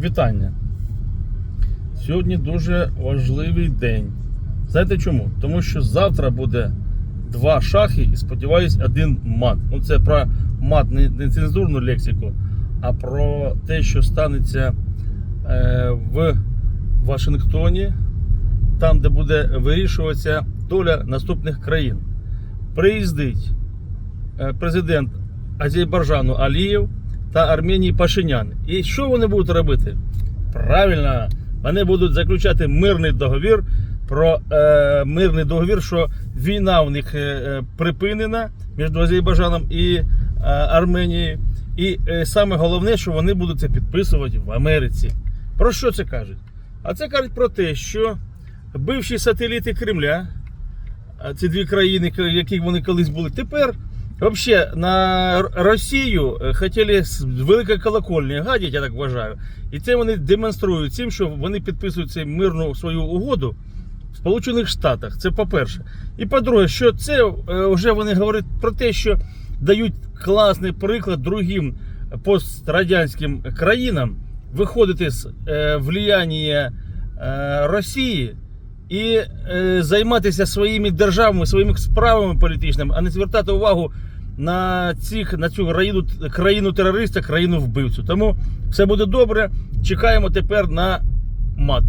Вітання. Сьогодні дуже важливий день. Знаєте чому? Тому що завтра буде два шахи і сподіваюсь, один мат. Ну, це про мат, не, цензурну лексику, а про те, що станеться е, в Вашингтоні, там, де буде вирішуватися доля наступних країн. Приїздить е, президент Азербайджану Алієв та Арменії Пашинян. І що вони будуть робити? Правильно, вони будуть заключати мирний договір про е, мирний договір, що війна у них е, е, припинена між Азербайджаном і е, Арменією. І е, саме головне, що вони будуть це підписувати в Америці. Про що це кажуть? А це кажуть про те, що бивші сателіти Кремля, ці дві країни, яких вони колись були, тепер Вообще на Росію е, хотіли з великої колокольні гадять, я так вважаю. І це вони демонструють цим, що вони підписують мирну свою угоду в Сполучених Штатах. Це по-перше. І по-друге, що це е, вже вони говорять про те, що дають класний приклад другим пострадянським країнам виходити з е, влияння е, Росії і е, займатися своїми державами, своїми справами політичними, а не звертати увагу на цих на цю країну країну терориста, країну вбивцю. Тому все буде добре. Чекаємо тепер на мат.